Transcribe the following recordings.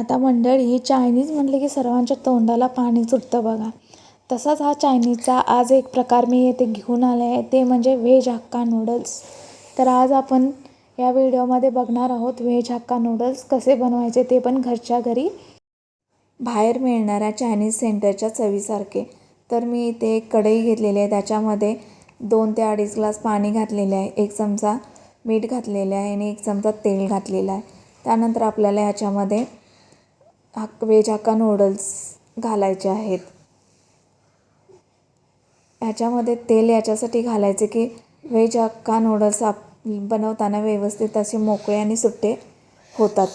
आता मंडळी चायनीज म्हटले की सर्वांच्या तोंडाला पाणी सुटतं बघा. तसाच हा चायनीजचा आज एक प्रकार मी येथे घेऊन आले आहे ते म्हणजे व्हेज हक्का नूडल्स. तर आज आपण या व्हिडिओमध्ये बघणार आहोत व्हेज हक्का नूडल्स कसे बनवायचे ते पण घरच्या घरी बाहेर मिळणाऱ्या चायनीज सेंटरच्या चवीसारखे. तर मी इथे एक कढई घेतलेली आहे त्याच्यामध्ये दोन ते अडीच ग्लास पाणी घातलेले आहे एक चमचा मीठ घातलेले आहे आणि एक चमचा तेल घातलेलं आहे. त्यानंतर आपल्याला ह्याच्यामध्ये हाक व्हेज हक्का नूडल्स घालायचे आहेत. ह्याच्यामध्ये तेल याच्यासाठी घालायचे की व्हेज हक्का नूडल्स आप बनवताना व्यवस्थित असे मोकळे आणि सुट्टे होतात.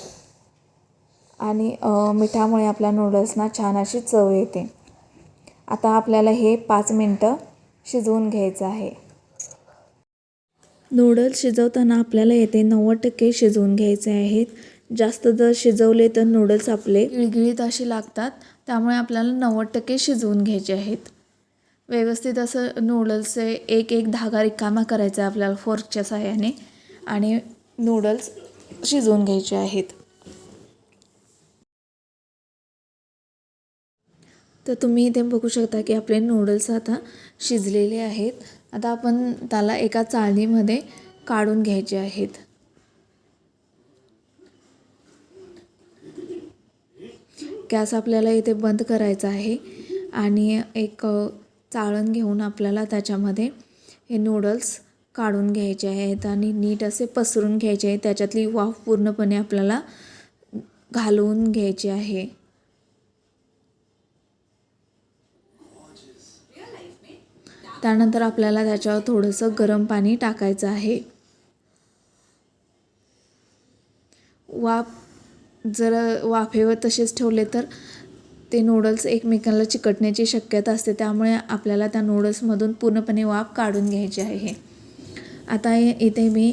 आणि मिठामुळे आपल्या नूडल्सना छान अशी चव येते. आता आपल्याला हे पाच मिनटं शिजवून घ्यायचं आहे. नूडल्स शिजवताना आपल्याला येथे नव्वद टक्के शिजवून घ्यायचे आहेत. जास्त जर शिजवले तर नूडल्स आपले गिळगिळीत असे लागतात त्यामुळे आपल्याला नव्वद टक्के शिजवून घ्यायचे आहेत. व्यवस्थित असं नूडल्सचे एक एक धागा रिकामा करायचा आहे आपल्याला फोर्कच्या साह्याने आणि नूडल्स शिजवून घ्यायचे आहेत. तर तुम्ही इथे बघू शकता की आपले नूडल्स आता शिजलेले आहेत. आता आपण त्याला एका चाळणीमध्ये काढून घ्यायचे आहेत. गॅस आपल्याला इथे बंद करायचा आहे आणि एक चाळण घेऊन आपल्याला त्याच्यामध्ये हे नूडल्स काढून घ्यायचे आहेत आणि नीट असे पसरून घ्यायचे आहे त्याच्यातली वाफ पूर्णपणे आपल्याला घालवून घ्यायची आहे. त्यानंतर आपल्याला त्याच्यावर थोडंसं गरम पाणी टाकायचं आहे. वाफ जर वाफेवर तसेच ठेवले तर ते नूडल्स एकमेकांना चिकटण्याची शक्यता असते. त्यामुळे आपल्याला त्या नूडल्समधून पूर्णपणे वाफ काढून घ्यायची आहे आता इथे मी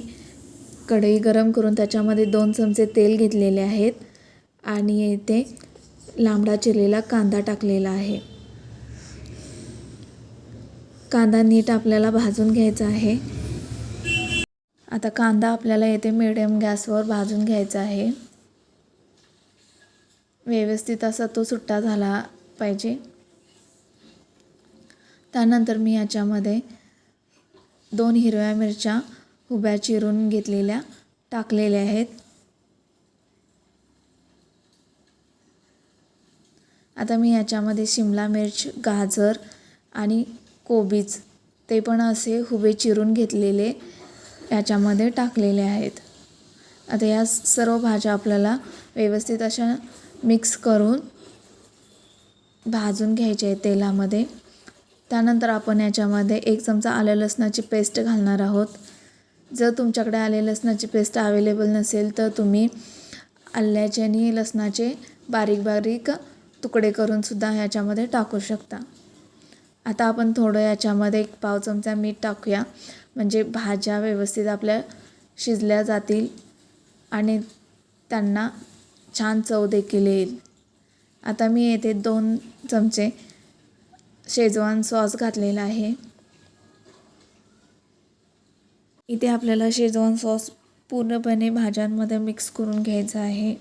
कढई गरम करून त्याच्यामध्ये दोन चमचे तेल घेतलेले आहेत. आणि इथे लांबडा चिरलेला कांदा टाकलेला आहे. कांदा नीट आपल्याला भाजून घ्यायचा आहे. आता कांदा आपल्याला येथे मिडियम गॅसवर भाजून घ्यायचा आहे. व्यवस्थित असा तो सुट्टा झाला पाहिजे. त्यानंतर मी याच्यामध्ये दोन हिरव्या मिरच्या उभ्या चिरून घेतलेल्या टाकलेल्या आहेत. आता मी याच्यामध्ये शिमला मिर्च गाजर आणि कोबीज ते पण असे हुबे चिरून घेतलेले याच्यामध्ये टाकलेले आहेत. आता या सर्व भाज्या आपल्याला व्यवस्थित अशा मिक्स करून भाजून घ्यायचे आहे तेलामध्ये. त्यानंतर आपण याच्यामध्ये एक चमचा आलं लसणाची पेस्ट घालणार आहोत. जर तुमच्याकडे आले लसणाची पेस्ट अवेलेबल नसेल तर तुम्ही आल्याचे आणि लसणाचे बारीक बारीक तुकडे करूनसुद्धा ह्याच्यामध्ये टाकू शकता. आता आपण थोडं याच्यामध्ये एक पाव चमचा मीठ टाकूया. म्हणजे भाज्या व्यवस्थित आपल्या शिजल्या जातील आणि त्यांना छान चव देखील येईल. आता मी येथे दोन चमचे शेजवान सॉस घातलेला आहे. इथे आपल्याला शेजवान सॉस पूर्णपणे भाज्यांमध्ये मिक्स करून घ्यायचा आहे.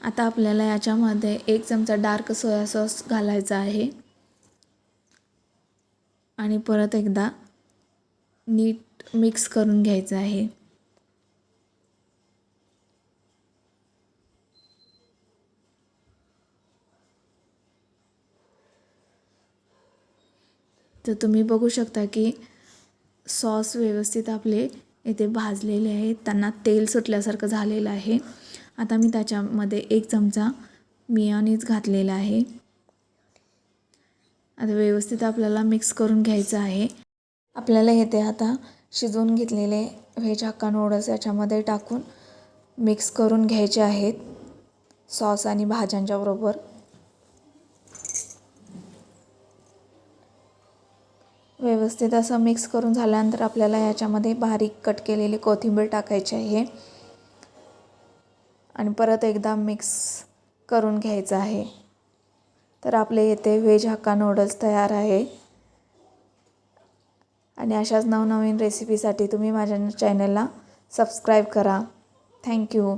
आता आपल्याला याच्यामध्ये एक चमचा डार्क सोया सॉस घालायचा आहे. आणि परत एकदा नीट मिक्स करून घ्यायचं आहे. तर तुम्ही बघू शकता की सॉस व्यवस्थित आपले इथे भाजलेले आहेत. त्यांना तेल सुटल्यासारखं झालेलं आहे. आता मी त्याच्यामध्ये एक चमचा मियानीज घातलेला आहे. आता व्यवस्थित आपल्याला मिक्स करून घ्यायचं आहे. आपल्याला येते आता शिजवून घेतलेले व्हेज हक्का नूडल्स याच्यामध्ये टाकून मिक्स करून घ्यायचे आहेत. सॉस आणि भाज्यांच्या बरोबर. व्यवस्थित असं मिक्स करून झाल्यानंतर आपल्याला याच्यामध्ये बारीक कट केलेली कोथिंबीर टाकायची आहे. आणि परत एकदा मिक्स करून घ्यायचं आहे. तर आपले येथे व्हेज हक्का नूडल्स तयार आहे. आणि अशाच नवनवीन रेसिपीसाठी तुम्ही माझ्या चॅनलला सबस्क्राईब करा. थँक्यू